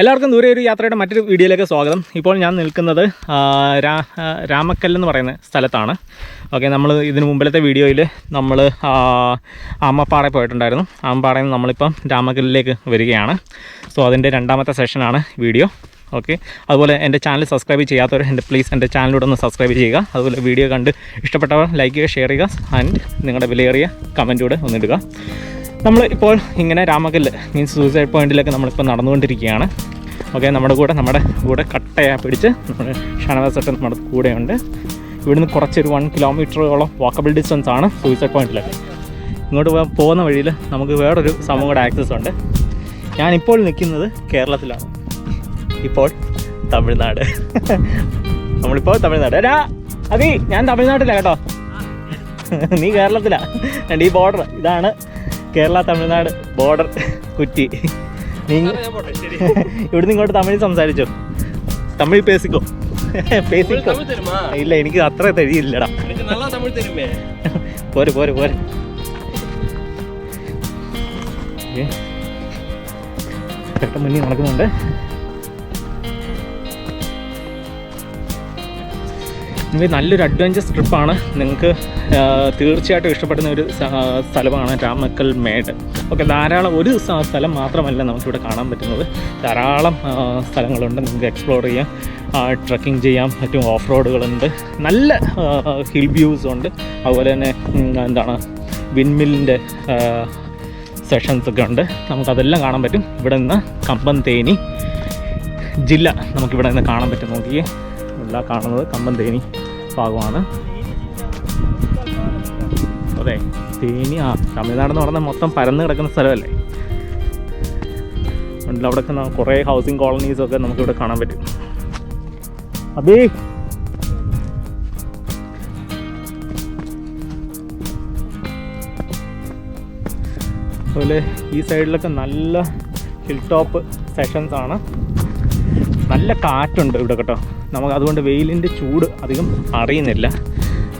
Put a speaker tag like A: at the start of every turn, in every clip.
A: എല്ലാവർക്കും ദൂരെ ഒരു യാത്രയുടെ മറ്റൊരു വീഡിയോയിലേക്ക് സ്വാഗതം. ഇപ്പോൾ ഞാൻ നിൽക്കുന്നത് ആ, രാ ആ, രാമക്കൽ എന്ന് പറയുന്ന സ്ഥലത്താണ്. ഓക്കെ നമ്മൾ ഇതിന് മുമ്പിലത്തെ വീഡിയോയിൽ നമ്മൾ ആമപ്പാറയിൽ പോയിട്ടുണ്ടായിരുന്നു. ആമപ്പാറയിൽ നിന്ന് നമ്മളിപ്പം രാമക്കല്ലിലേക്ക് വരികയാണ്. സോ അതിന്റെ രണ്ടാമത്തെ സെഷനാണ് വീഡിയോ. ഓക്കെ അതുപോലെ എന്റെ ചാനൽ സബ്സ്ക്രൈബ് ചെയ്യാത്തവർ എന്റെ പ്ലീസ് എന്റെ ചാനലിലൂടെ ഒന്ന് സബ്സ്ക്രൈബ് ചെയ്യുക. അതുപോലെ വീഡിയോ കണ്ട് ഇഷ്ടപ്പെട്ടവർ ലൈക്ക് ചെയ്യുക ഷെയർ ചെയ്യുക ആൻഡ് നിങ്ങളുടെ വിലയേറിയ കമന്റൂടെ ഒന്നിടുക. നമ്മൾ ഇപ്പോൾ ഇങ്ങനെ രാമകല്ല് മീൻസ് സൂസൈഡ് പോയിന്റിലൊക്കെ നമ്മളിപ്പോൾ നടന്നുകൊണ്ടിരിക്കുകയാണ്. ഓക്കെ നമ്മുടെ കൂടെ നമ്മുടെ കൂടെ കട്ടയാ പിടിച്ച് നമ്മുടെ ഷണവാസട്ട് നമ്മുടെ കൂടെയുണ്ട്. ഇവിടുന്ന് കുറച്ചൊരു വൺ കിലോമീറ്ററോളം വാക്കബിൾ ഡിസ്റ്റൻസ് ആണ് സൂയിസൈഡ് പോയിന്റിലൊക്കെ ഇങ്ങോട്ട് പോകുന്ന വഴിയിൽ നമുക്ക് വേറൊരു സംഭവം കൂടെ ആക്സസ് ഉണ്ട്. ഞാനിപ്പോൾ നിൽക്കുന്നത് കേരളത്തിലാണ്. ഇപ്പോൾ തമിഴ്നാട്. നമ്മളിപ്പോൾ തമിഴ്നാട്. അരാ അതി ഞാൻ തമിഴ്നാട്ടിലാണ് കേട്ടോ. നീ കേരളത്തിലാണ് ഈ ബോർഡർ ഇതാണ് കേരള തമിഴ്നാട് ബോർഡർ കുറ്റി. നിങ്ങൾ ഇവിടുന്ന് ഇങ്ങോട്ട് തമിഴ് സംസാരിച്ചോ? തമിഴ് പേസിക്കോ? പേസിക്കോ? ഇല്ല എനിക്ക് അത്ര
B: തെഴിയില്ലടാ
A: പോരെ പോരെ പോരെ. പെട്ടെന്ന് മുന്നിൽ നടക്കുന്നുണ്ട്. നല്ലൊരു അഡ്വഞ്ചർ ട്രിപ്പാണ് നിങ്ങൾക്ക് തീർച്ചയായിട്ടും ഇഷ്ടപ്പെടുന്ന ഒരു സ്ഥലമാണ് രാമക്കൽ മേട്. ഓക്കെ ധാരാളം ഒരു സ്ഥലം മാത്രമല്ല നമുക്കിവിടെ കാണാൻ പറ്റുന്നത്. ധാരാളം സ്ഥലങ്ങളുണ്ട്. നിങ്ങൾക്ക് എക്സ്പ്ലോർ ചെയ്യാം ട്രക്കിംഗ് ചെയ്യാം മറ്റും ഓഫ് റോഡുകളുണ്ട് നല്ല ഹിൽ വ്യൂസ് ഉണ്ട്. അതുപോലെ തന്നെ എന്താണ് വിൻമില്ലിന്റെ സെഷൻസ് ഒക്കെ ഉണ്ട്. നമുക്കതെല്ലാം കാണാൻ പറ്റും. ഇവിടെ നിന്ന് കമ്പം തേനി ജില്ല നമുക്കിവിടെ നിന്ന് കാണാൻ പറ്റും. നോക്കിയേ എല്ലാം കാണുന്നത് കമ്പം തേനി ഭാഗമാണ് അതെ തേനി ആ തമിഴ്നാടെന്ന് പറഞ്ഞാൽ മൊത്തം പരന്ന് കിടക്കുന്ന സ്ഥലമല്ലേ? അതുകൊണ്ട് അവിടെ കുറേ ഹൗസിംഗ് കോളനീസ് ഒക്കെ നമുക്കിവിടെ കാണാൻ പറ്റും. അബി! അതുപോലെ ഈ സൈഡിലൊക്കെ നല്ല ഹിൽ ടോപ്പ് സെഷൻസ് ആണ്. നല്ല കാറ്റുണ്ട് ഇവിടെ കേട്ടോ. നമുക്ക് അതുകൊണ്ട് വെയിലിന്റെ ചൂട് അധികം അറിയുന്നില്ല.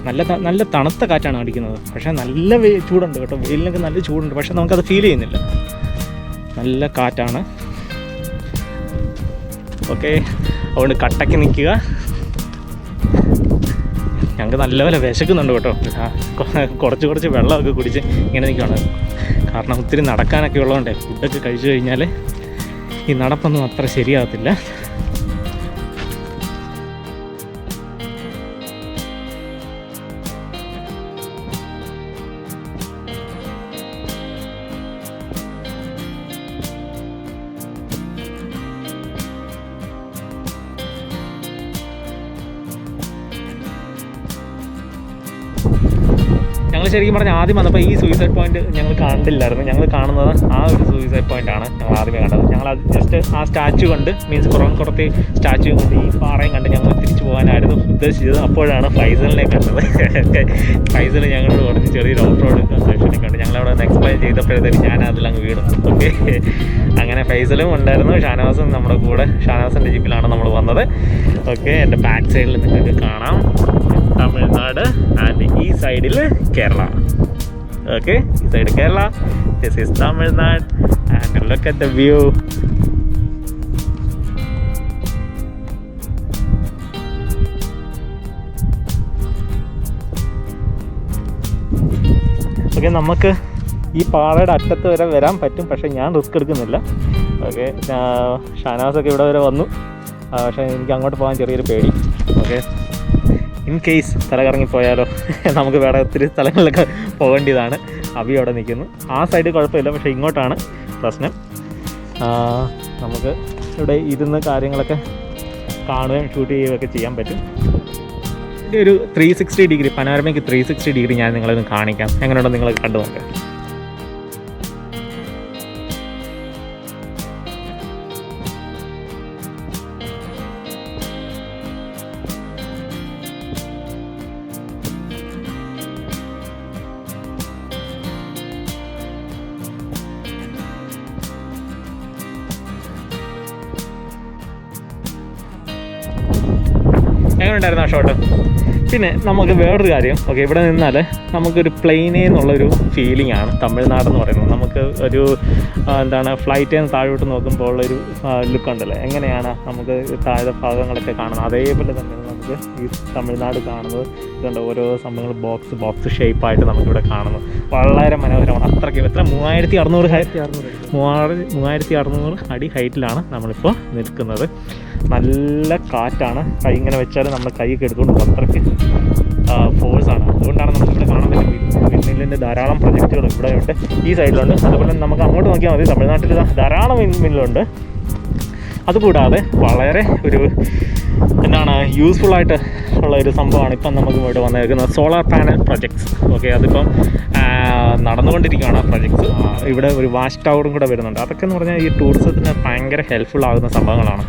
A: നല്ല നല്ല തണുത്ത കാറ്റാണ് അടിക്കുന്നത്. പക്ഷേ നല്ല വെ ചൂടുണ്ട് കേട്ടോ. വെയിലിനൊക്കെ നല്ല ചൂടുണ്ട്. പക്ഷേ നമുക്കത് ഫീൽ ചെയ്യുന്നില്ല. നല്ല കാറ്റാണ്. ഓക്കെ. അതുകൊണ്ട് കട്ടയ്ക്ക് നിൽക്കുക. ഞങ്ങൾക്ക് നല്ലപോലെ വിശക്കുന്നുണ്ട് കേട്ടോ. കുറച്ച് കുറച്ച് വെള്ളമൊക്കെ കുടിച്ച് ഇങ്ങനെ നിൽക്കുകയാണ്. കാരണം ഒത്തിരി നടക്കാനൊക്കെ ഉള്ളതുകൊണ്ടേ ഫുഡൊക്കെ കഴിച്ചു കഴിഞ്ഞാൽ ഈ നടപ്പൊന്നും അത്ര ശരിയാകത്തില്ല. ശരിക്കും പറഞ്ഞാൽ ആദ്യം വന്നപ്പോൾ ഈ സൂയിസൈഡ് പോയിന്റ് ഞങ്ങൾ കണ്ടില്ലായിരുന്നു. ഞങ്ങൾ കാണുന്നത് ആ ഒരു സൂയിസൈഡ് പോയിന്റ് ആണ് ഞങ്ങൾ ആദ്യമേ കണ്ടത്. ഞങ്ങൾ അത് ജസ്റ്റ് ആ സ്റ്റാച്ചു കണ്ട് മീൻസ് കുറത്തി സ്റ്റാച്ചു കണ്ട് ഈ പാറയും കണ്ട് ഞങ്ങൾ തിരിച്ചു പോകാനായിരുന്നു ഉദ്ദേശിച്ചത്. അപ്പോഴാണ് ഫൈസലിനെ കണ്ടത്. ഫൈസൽ ഞങ്ങളോട് കുറച്ച് ചെറിയൊരു ഓഫ് റോഡ് സെക്ഷനെ കണ്ട്. ഞങ്ങളവിടെ ഒന്ന് എക്സ്പ്ലെയിൻ ചെയ്തപ്പോഴത്തേക്ക് ഞാൻ അതിലങ്ങ് വീണു. ഓക്കെ അങ്ങനെ ഫൈസലും ഉണ്ടായിരുന്നു. ഷാനവാസും നമ്മുടെ കൂടെ. ഷാനവാസിന്റെ ജീപ്പിലാണ് നമ്മൾ വന്നത്. ഓക്കെ എന്റെ ബാക്ക് സൈഡിൽ നിങ്ങൾക്ക് കാണാം. തമിഴ്നാട് ആൻഡ് ഈ സൈഡിൽ കേരള. ഓക്കെ ഈ side Kerala this is Tamil Nadu. And look at the view okay നമുക്ക് ഈ പാറയുടെ അറ്റത്ത് വരെ വരാൻ പറ്റും പക്ഷേ ഞാൻ റിസ്ക് എടുക്കുന്നില്ല. ഓക്കെ ഷാനവാസൊക്കെ ഇവിടെ വരെ വന്നു. പക്ഷേ എനിക്ക് അങ്ങോട്ട് പോകാൻ ചെറിയൊരു പേടി. ഓക്കെ ഇൻ കേസ് തലകറങ്ങിപ്പോയാലോ നമുക്ക് വേറെ ഒത്തിരി സ്ഥലങ്ങളിലൊക്കെ പോകേണ്ടതാണ്. അബി അവിടെ നിൽക്കുന്നു. ആ സൈഡ് കുഴപ്പമില്ല പക്ഷേ ഇങ്ങോട്ടാണ് പ്രശ്നം. നമുക്ക് ഇവിടെ ഇരുന്ന് കാര്യങ്ങളൊക്കെ കാണുകയും ഷൂട്ട് ചെയ്യുകയൊക്കെ ചെയ്യാൻ പറ്റും. ഇതിന്റെ ഒരു ത്രീ സിക്സ്റ്റി ഡിഗ്രി പനാരമയ്ക്ക് ത്രീ സിക്സ്റ്റി ഡിഗ്രി ഞാൻ നിങ്ങളൊന്ന് കാണിക്കാം. എങ്ങനെയുണ്ടോ നിങ്ങൾ കണ്ടു നോക്കാം പിന്നെ നമുക്ക് വേറൊരു കാര്യം. ഓക്കെ ഇവിടെ നിന്നാൽ നമുക്കൊരു പ്ലെയിനേ എന്നുള്ളൊരു ഫീലിംഗ് ആണ് തമിഴ്നാട് എന്ന് പറയുന്നത്. നമുക്ക് ഒരു എന്താണ് ഫ്ലൈറ്റിൽ നിന്ന് താഴോട്ട് നോക്കുമ്പോൾ ഉള്ളൊരു ലുക്ക് ഉണ്ടല്ലോ? എങ്ങനെയാണ് നമുക്ക് താഴെ ഭാഗങ്ങളൊക്കെ കാണുന്നത്? അതേപോലെ തന്നെ നമുക്ക് ഈ തമിഴ്നാട് കാണുന്നത്. ഇതുണ്ട് ഓരോ സംഭവങ്ങൾ ബോക്സ് ബോക്സ് ഷേപ്പായിട്ട് നമുക്കിവിടെ കാണുന്നു. വളരെ മനോഹരമാണ്. അത്രയ്ക്ക് എത്ര മൂവായിരത്തി അറുന്നൂറ് മൂവായിരത്തി അറുന്നൂറ് അടി ഹൈറ്റിലാണ് നമ്മളിപ്പോൾ നിൽക്കുന്നത്. നല്ല കാറ്റാണ്. കൈ ഇങ്ങനെ വെച്ചാൽ നമ്മൾ കൈയൊക്കെ എടുത്തുകൊണ്ട്. അത്രയ്ക്ക് ഫോഴ്സാണ് അതുകൊണ്ടാണ് നമുക്കിവിടെ കാണാൻ പറ്റും വിൻമില്ലിന്റെ ധാരാളം പ്രൊജക്റ്റുകൾ ഇവിടെ ഉണ്ട്. ഈ സൈഡിലുണ്ട്. അതുപോലെ നമുക്ക് അങ്ങോട്ട് നോക്കിയാൽ മതി. തമിഴ്നാട്ടിൽ ധാരാളം വിൻമില്ലുണ്ട് അതുകൂടാതെ വളരെ ഒരു എന്താണ് യൂസ്ഫുൾ ആയിട്ട് ഉള്ള ഒരു സംഭവമാണ് ഇപ്പം നമുക്ക് ഇവിടെ വന്നേക്കുന്നത്. സോളാർ പാനൽ പ്രൊജക്ട്സ് ഓക്കെ അതിപ്പം നടന്നുകൊണ്ടിരിക്കുകയാണ് ആ പ്രൊജക്ട്സ് ഇവിടെ ഒരു വാച്ച് ടവറും കൂടെ വരുന്നുണ്ട്. അതൊക്കെ എന്ന് പറഞ്ഞാൽ ഈ ടൂറിസത്തിന് ഭയങ്കര ഹെൽപ്ഫുൾ ആകുന്ന സംഭവങ്ങളാണ്.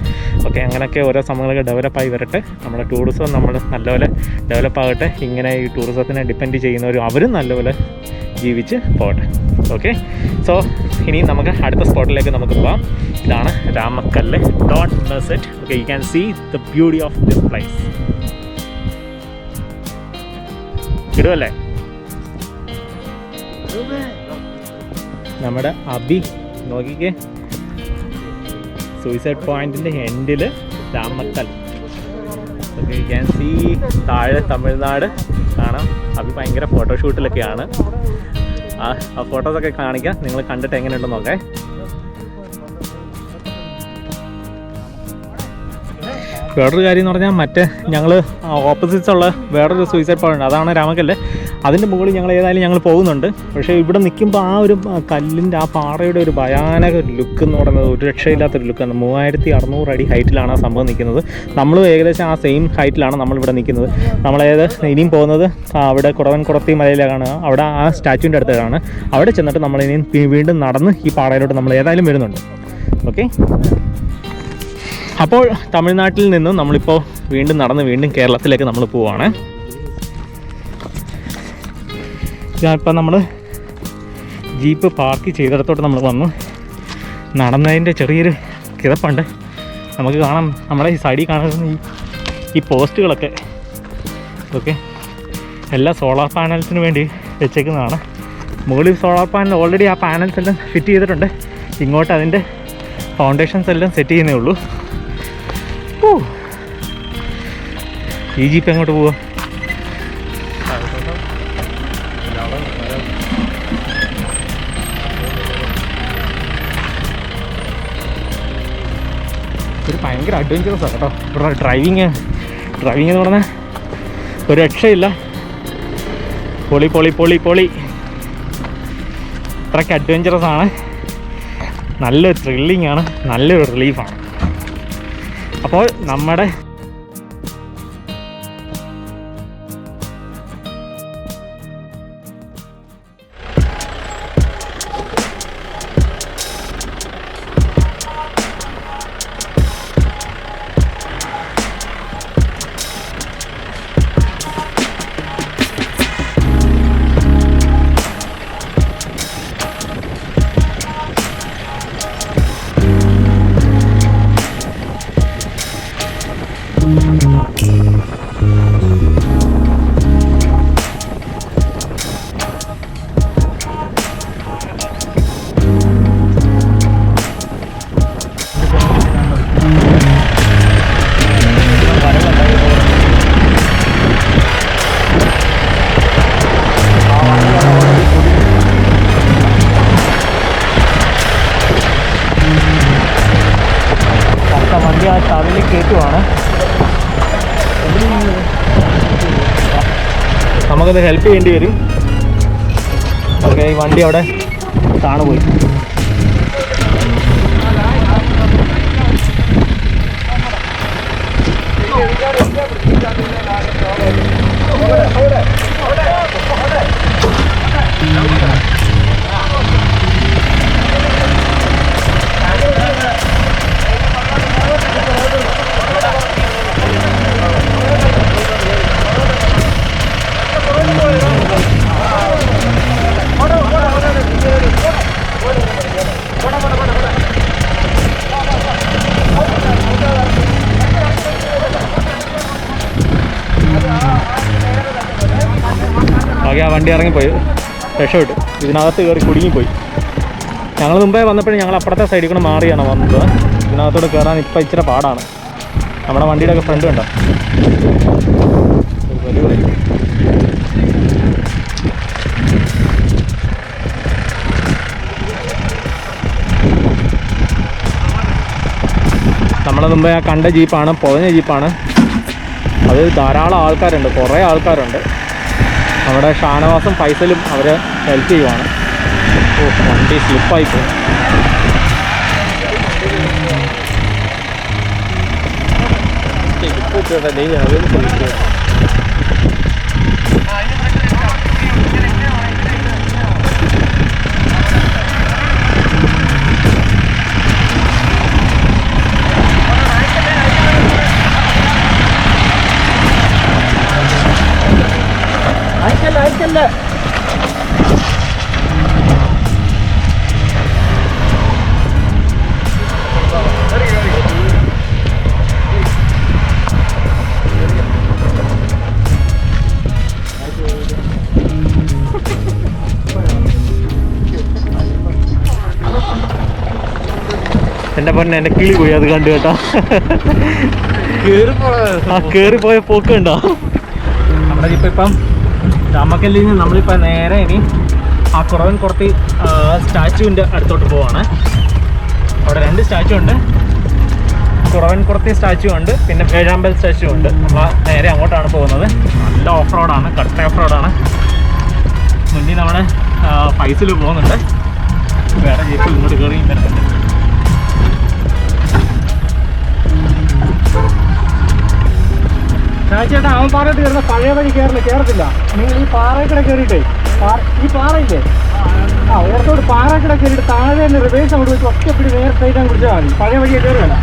A: ഓക്കെ അങ്ങനെയൊക്കെ ഓരോ സംഭവങ്ങളൊക്കെ ഡെവലപ്പായി വരട്ടെ. നമ്മുടെ ടൂറിസം നമ്മൾ നല്ലപോലെ ഡെവലപ്പ് ആകട്ടെ. ഇങ്ങനെ ഈ ടൂറിസത്തിനെ ഡിപ്പെൻഡ് ചെയ്യുന്നവരും അവരും നല്ലപോലെ ജീവിച്ച് പോകട്ടെ. ഓക്കെ സോ ഇനി നമുക്ക് അടുത്ത സ്പോട്ടിലേക്ക് നമുക്ക് പോകാം. ഇതാണ് Ramakkal. Dot ബസെറ്റ് okay you can see the beauty of this place ഇടുമല്ലേ നമ്മുടെ അബി നോക്കിക്കേ. സൂയിസൈഡ് പോയിന്റിന്റെ എൻഡിൽ രാമക്കൽ സീ താഴെ തമിഴ്നാട് കാണാം. അബി ഭയങ്കര ഫോട്ടോഷൂട്ടിലൊക്കെയാണ് ആ ഫോട്ടോസൊക്കെ കാണിക്കാം. നിങ്ങൾ കണ്ടിട്ട് എങ്ങനെയുണ്ടെന്ന് നോക്കേ. വേറൊരു കാര്യം എന്ന് പറഞ്ഞാൽ മറ്റേ ഞങ്ങൾ ഓപ്പോസിറ്റ്സ് ഉള്ള വേറൊരു സൂയിസൈഡ് പോയിന്റ് അതാണ് രാമക്കല്ല്. അതിന്റെ മുകളിൽ ഞങ്ങൾ ഏതായാലും ഞങ്ങൾ പോകുന്നുണ്ട്. പക്ഷേ ഇവിടെ നിൽക്കുമ്പോൾ ആ ഒരു കല്ലിന്റെ ആ പാറയുടെ ഒരു ഭയാനക ലുക്ക് എന്ന് പറയുന്നത് ഒരു രക്ഷയില്ലാത്തൊരു ലുക്കാണ് മൂവായിരത്തി അറുന്നൂറ് അടി ഹൈറ്റിലാണ് ആ സംഭവം നിൽക്കുന്നത്. നമ്മളും ഏകദേശം ആ സെയിം ഹൈറ്റിലാണ് നമ്മളിവിടെ നിൽക്കുന്നത്. നമ്മളേത് ഇനിയും പോകുന്നത് അവിടെ കുടവൻ കുടത്തി മലയിലാണ്. അവിടെ ആ സ്റ്റാച്ചുവിന്റെ അടുത്താണ്. അവിടെ ചെന്നിട്ട് നമ്മൾ ഇനിയും പി- വീണ്ടും നടന്ന് ഈ പാറയിലോട്ട് നമ്മൾ ഏതായാലും വരുന്നുണ്ട്. ഓക്കെ? അപ്പോൾ തമിഴ്നാട്ടിൽ നിന്നും നമ്മളിപ്പോൾ വീണ്ടും നടന്ന് വീണ്ടും കേരളത്തിലേക്ക് നമ്മൾ പോവാണ്. ഇപ്പം നമ്മൾ ജീപ്പ് പാർക്ക് ചെയ്തിടത്തോട്ട് നമ്മൾ വന്നു. നടന്നതിന്റെ ചെറിയൊരു കിതപ്പുണ്ട്. നമുക്ക് കാണാം നമ്മുടെ ഈ സൈഡിൽ കാണുന്ന ഈ ഈ പോസ്റ്റുകളൊക്കെ. ഓക്കെ. എല്ലാ സോളാർ പാനൽസിന് വേണ്ടി വെച്ചേക്കുന്നതാണ്. മുകളിൽ സോളാർ പാനൽ ഓൾറെഡി ആ പാനൽസ് എല്ലാം ഫിറ്റ് ചെയ്തിട്ടുണ്ട്. ഇങ്ങോട്ട് അതിന്റെ ഫൗണ്ടേഷൻസ് എല്ലാം സെറ്റ് ചെയ്യുന്നേ ഉള്ളൂ. ഈ ജീപ്പ് എങ്ങോട്ട് പോവാ? ഒരു ഭയങ്കര അഡ്വഞ്ചറസ് ആണ് കേട്ടോ. ഇവിടെ ഡ്രൈവിങ് ഡ്രൈവിംഗ് എന്ന് പറഞ്ഞാൽ ഒരു രക്ഷയില്ല. പൊളി പൊളി പൊളി പൊളി. അത്രയ്ക്ക് അഡ്വഞ്ചറസ് ആണ്. നല്ലൊരു ത്രില്ലിംഗ് ആണ്. നല്ലൊരു റിലീഫാണ് അപ്പോൾ നമ്മുടെ ഹെൽപ്പ് ചെയ്യേണ്ടി വരും. ഓക്കെ ഈ വണ്ടി അവിടെ താണു വണ്ടി ഇറങ്ങിപ്പോയി. രക്ഷപ്പെട്ടു. ഇതിനകത്ത് കയറി കുടുങ്ങിപ്പോയി. ഞങ്ങൾ മുമ്പേ വന്നപ്പോഴും ഞങ്ങൾ അപ്പുറത്തെ സൈഡിൽ കൂടെ മാറിയാണ് വന്നത്. ഇതിനകത്തോട് കയറാൻ ഇപ്പം ഇച്ചിരി പാടാണ്. നമ്മുടെ വണ്ടിയുടെ ഒക്കെ ഫ്രണ്ട് കണ്ടോ. നമ്മളെ മുമ്പേ ആ കണ്ട ജീപ്പാണ് പുഴഞ്ഞ ജീപ്പാണ്. അത് ധാരാളം ആൾക്കാരുണ്ട്. കുറേ ആൾക്കാരുണ്ട്. നമ്മുടെ ഷാനവാസും ഫൈസലും അവരെ ഹെൽപ്പ് ചെയ്യുവാണ്. ഓ വണ്ടി സ്ലിപ്പായി പോയി. അയക്കല്ല അയക്കല്ല എന്റെ പൊന്നെ എന്റെ കിളി പോയി അത് കണ്ടു കേട്ടോ. ആ കേറി പോയ പോക്ക് ഉണ്ടോ നമ്മുടെ ഇപ്പൊ ഇപ്പം രാമക്കല്ലിൽ നിന്ന് നമ്മളിപ്പോൾ നേരെ ഇനി ആ കുറവൻ കുറത്തി സ്റ്റാച്ചുവിന്റെ അടുത്തോട്ട് പോവാണ്. അവിടെ രണ്ട് സ്റ്റാച്ചു ഉണ്ട്. കുറവൻ കുറത്തി സ്റ്റാച്ചു ഉണ്ട്. പിന്നെ പേഴാമ്പൽ സ്റ്റാച്ചു ഉണ്ട്. നമ്മൾ നേരെ അങ്ങോട്ടാണ് പോകുന്നത്. നല്ല ഓഫ് റോഡാണ് കട്ട ഓഫ് റോഡാണ് മുന്നിൽ നമ്മുടെ പൈസയിൽ പോകുന്നുണ്ട്. വേറെ ജീപ്പിൽ ഇങ്ങോട്ട് കയറി വരുന്നുണ്ട്
B: ചേട്ടാ അവൻ പാറയിട്ട് കയറുന്ന പഴയ വഴി കയറില്ല കയറത്തില്ല. നിങ്ങൾ ഈ പാറക്കിടെ കയറിയിട്ടേ. ഈ പാറയില്ലേ? ആ ഓർത്തോട് പാറക്കിടെ കയറിയിട്ട് താഴെ തന്നെ റിവേഴ്സ് അവിടെ വെച്ച് ഒറ്റപ്പിടി നേരെ സ്ട്രൈറ്റ് അങ്ങ് പിടിച്ചാൽ മതി. പഴയ വഴിയെ കയറുകയല്ല.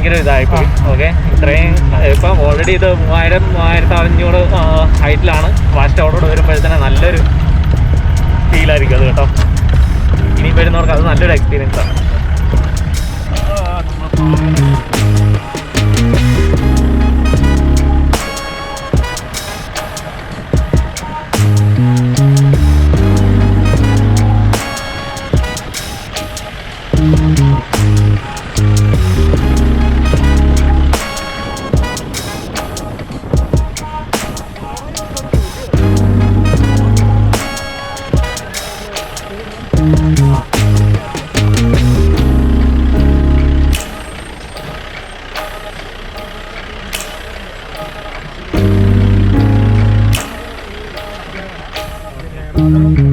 A: ഭയങ്കര ഇതായിപ്പോയി. ഓക്കെ ഇത്രയും ഇപ്പം ഓൾറെഡി ഇത് മൂവായിരം മൂവായിരത്തി അഞ്ഞൂറ് ഹൈറ്റിലാണ് വാച്ച് ടവറോട് വരുമ്പോഴത്തേനെ നല്ലൊരു ഫീലായിരിക്കും അത് കേട്ടോ. ഇനി വരുന്നവർക്ക് അത് നല്ലൊരു എക്സ്പീരിയൻസ് ആണ്. Thank you.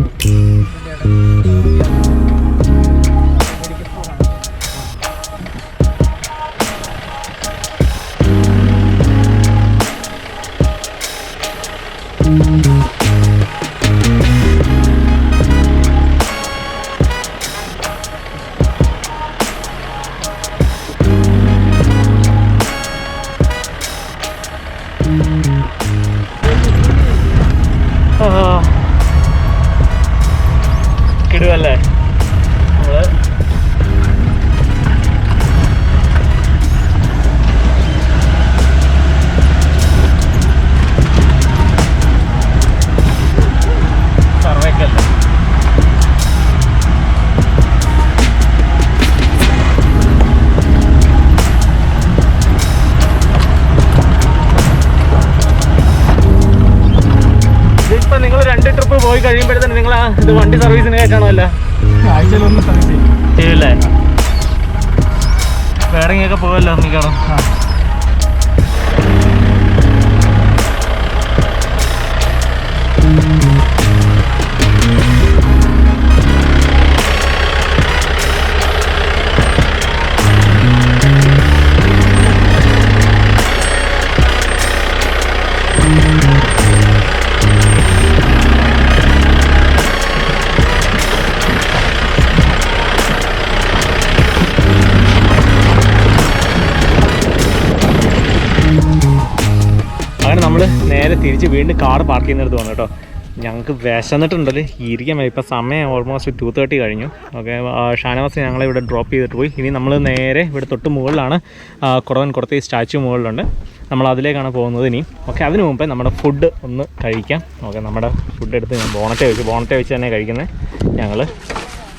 A: ชื่ดือนเลย ഇത് വണ്ടി സർവീസിന് കയറ്റണോ അല്ല?
B: ആഴ്ചയിലൊന്നും സർവീസ് ചെയ്യും.
A: ചെയ്യില്ലേ? വേറെ ഇങ്ങനെയൊക്കെ പോകല്ലോ മിക്കവാറും തിരിച്ച് വീണ്ടും കാർ പാർക്ക് ചെയ്യുന്നിടത്ത് വന്നു കേട്ടോ. ഞങ്ങൾക്ക് വിശന്നിട്ടുണ്ടല്ലോ. ഇരിക്കാൻ ഇപ്പം സമയം ഓൾമോസ്റ്റ് ടു തേർട്ടി കഴിഞ്ഞു. ഓക്കെ ഷാനവാസ് ഞങ്ങളെ ഇവിടെ ഡ്രോപ്പ് ചെയ്തിട്ട് പോയി. ഇനി നമ്മൾ നേരെ ഇവിടെ തൊട്ട് മുകളിലാണ് കുറവൻ കുറത്ത് സ്റ്റാച്ചു മുകളിലുണ്ട്. നമ്മൾ അതിലേക്കാണ് പോകുന്നത് ഇനി. ഓക്കെ അതിനു മുമ്പേ നമ്മുടെ ഫുഡ് ഒന്ന് കഴിക്കാം. ഓക്കെ നമ്മുടെ ഫുഡ് എടുത്ത് ഞാൻ ബോണറ്റെ വെച്ച് ബോണറ്റെ വെച്ച് തന്നെ കഴിക്കുന്നത് ഞങ്ങൾ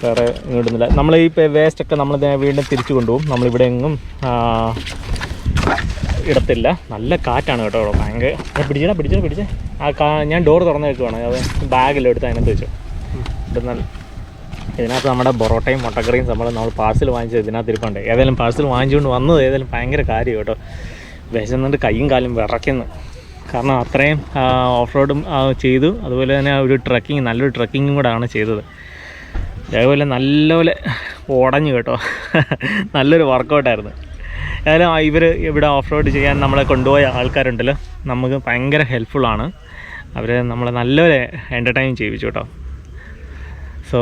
A: വേറെ ഇടുന്നില്ല നമ്മൾ ഈ വേസ്റ്റൊക്കെ നമ്മൾ വീണ്ടും തിരിച്ചു കൊണ്ടുപോകും. നമ്മളിവിടെ എങ്ങും ഇടത്തില്ല. നല്ല കാറ്റാണ് കേട്ടോ ബാങ്ക് പിടിച്ചാ പിടിച്ചടാ പിടിച്ചേ. ആ കാ ഞാൻ ഡോർ തുറന്ന് വെക്കുവാണ്. അത് ബാഗെല്ലാം എടുത്ത് അതിനകത്ത് വെച്ചു. എന്നാൽ ഇതിനകത്ത് നമ്മുടെ പൊറോട്ടയും മുട്ടക്കറിയും നമ്മൾ നമ്മൾ പാഴ്സൽ വാങ്ങിച്ചത് ഇതിനകത്ത് ഇരിപ്പുണ്ട്. ഏതായാലും പാഴ്സൽ വാങ്ങിച്ചുകൊണ്ട് വന്നത് ഏതായാലും ഭയങ്കര കാര്യം കേട്ടോ. വിശന്നിട്ട് കൈയും കാലും വിറയ്ക്കുന്നു. കാരണം അത്രയും ഓഫ് റോഡും ചെയ്തു. അതുപോലെ തന്നെ ഒരു ട്രക്കിങ് നല്ലൊരു ട്രക്കിങ്ങും കൂടെ ആണ് ചെയ്തത്. അതേപോലെ നല്ലപോലെ ഉടഞ്ഞു കേട്ടോ. നല്ലൊരു വർക്കൗട്ടായിരുന്നു ഏതായാലും ഇവർ ഇവിടെ ഓഫ് റോഡ് ചെയ്യാൻ നമ്മളെ കൊണ്ടുപോയ ആൾക്കാരുണ്ടല്ലോ. നമുക്ക് ഭയങ്കര ഹെൽപ്ഫുള്ളാണ് അവർ നമ്മളെ നല്ലപോലെ എന്റർടൈൻ ചെയ്യിപ്പിച്ചു കേട്ടോ. സോ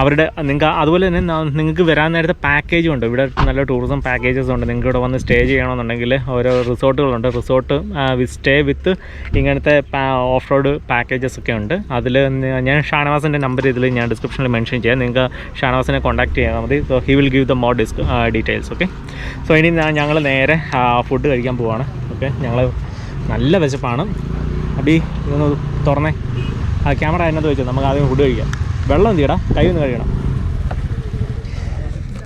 A: അവരുടെ നിങ്ങൾക്ക് അതുപോലെ തന്നെ നിങ്ങൾക്ക് വരാൻ നേരത്തെ പാക്കേജും ഉണ്ട്? ഇവിടെ നല്ല ടൂറിസം പാക്കേജസ് ഉണ്ട്. നിങ്ങൾക്ക് ഇവിടെ വന്ന് സ്റ്റേ ചെയ്യണമെന്നുണ്ടെങ്കിൽ ഓരോ റിസോർട്ടുകളുണ്ട്. റിസോർട്ട് സ്റ്റേ വിത്ത് ഇങ്ങനത്തെ ഓഫ് റോഡ് പാക്കേജസ് ഒക്കെ ഉണ്ട്. അതിൽ ഞാൻ ഷാനവാസിന്റെ നമ്പർ ഇതിൽ ഞാൻ ഡിസ്ക്രിപ്ഷനിൽ മെൻഷൻ ചെയ്യാം. നിങ്ങൾക്ക് ഷാനവാസിനെ കോൺടാക്ട് ചെയ്താൽ മതി. So he will give the more disk details okay so ഇനി ഞങ്ങൾ നേരെ ഫുഡ് കഴിക്കാൻ പോവാണ്. ഓക്കെ ഞങ്ങൾ നല്ല വിശപ്പാണ്. അബി ഇതൊന്ന് തുറന്നേ. ആ ക്യാമറ അതിനകത്ത് വെച്ചു. നമുക്ക് ആദ്യം ഫുഡ് കഴിക്കാം. വെള്ളം എന്ത് ചെയ്യടാ കൈ ഒന്ന് കഴിയണം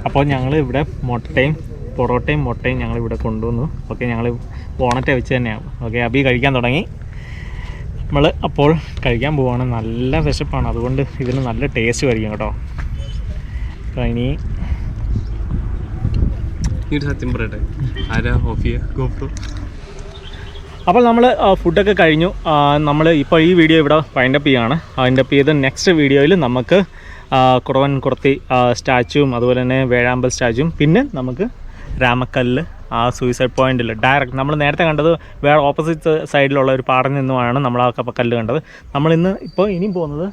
A: അപ്പോൾ ഞങ്ങൾ ഇവിടെ മുട്ടയും പൊറോട്ടയും മുട്ടയും ഞങ്ങൾ ഇവിടെ കൊണ്ടുവന്നു. ഓക്കെ ഞങ്ങൾ ബോണറ്റ് വെച്ച് തന്നെയാണ്. ഓക്കെ അബി കഴിക്കാൻ തുടങ്ങി. നമ്മൾ അപ്പോൾ കഴിക്കാൻ പോവാണ്. നല്ല വിശപ്പാണ്. അതുകൊണ്ട് ഇതിന് നല്ല ടേസ്റ്റ് ആയിരിക്കും കേട്ടോ. അപ്പോൾ ഇനി
C: സത്യം പറയട്ടെ? ആരാ? ഓഫിയ ഗോപ്രോ?
A: അപ്പോൾ നമ്മൾ ഫുഡൊക്കെ കഴിഞ്ഞു. നമ്മൾ ഇപ്പോൾ ഈ വീഡിയോ ഇവിടെ വൈൻഡപ്പ് ചെയ്യാണ്. വൈൻഡപ്പ് ചെയ്ത് നെക്സ്റ്റ് വീഡിയോയിൽ നമുക്ക് കുറവൻ കുറത്തി സ്റ്റാച്ചുവും അതുപോലെ തന്നെ വേഴാമ്പൽ സ്റ്റാച്ചുവും പിന്നെ നമുക്ക് രാമക്കല്ല് ആ സൂയിസൈഡ് പോയിന്റിൽ ഡയറക്റ്റ് നമ്മൾ നേരത്തെ കണ്ടത് വേറെ ഓപ്പോസിറ്റ് സൈഡിലുള്ള ഒരു പാടം നിന്നുമാണ് നമ്മൾ ആ കപ്പ കല്ല് കണ്ടത്. നമ്മളിന്ന് ഇപ്പോൾ ഇനിയും പോകുന്നത്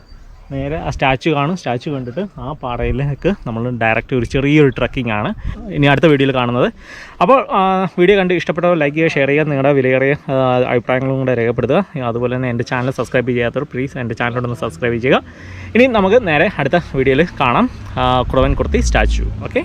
A: നേരെ ആ സ്റ്റാച്ചു കാണും. സ്റ്റാച്ചു കണ്ടിട്ട് ആ പാറയിലേക്ക് നമ്മൾ ഡയറക്റ്റ് ഒരു ചെറിയൊരു ട്രക്കിംഗ് ആണ്. ഇനി അടുത്ത വീഡിയോയിൽ കാണുന്നത്. അപ്പോൾ വീഡിയോ കണ്ട് ഇഷ്ടപ്പെട്ടവർ ലൈക്ക് ചെയ്യുക ഷെയർ ചെയ്യുക നിങ്ങളുടെ വിലയേറിയ അഭിപ്രായങ്ങളും കൂടെ രേഖപ്പെടുത്തുക. അതുപോലെ തന്നെ എന്റെ ചാനൽ സബ്സ്ക്രൈബ് ചെയ്യാത്തവർ പ്ലീസ് എന്റെ ചാനലോടൊന്ന് സബ്സ്ക്രൈബ് ചെയ്യുക. ഇനി നമുക്ക് നേരെ അടുത്ത വീഡിയോയിൽ കാണാം. കുടവൻ കുർത്തി സ്റ്റാച്ചു ഓക്കെ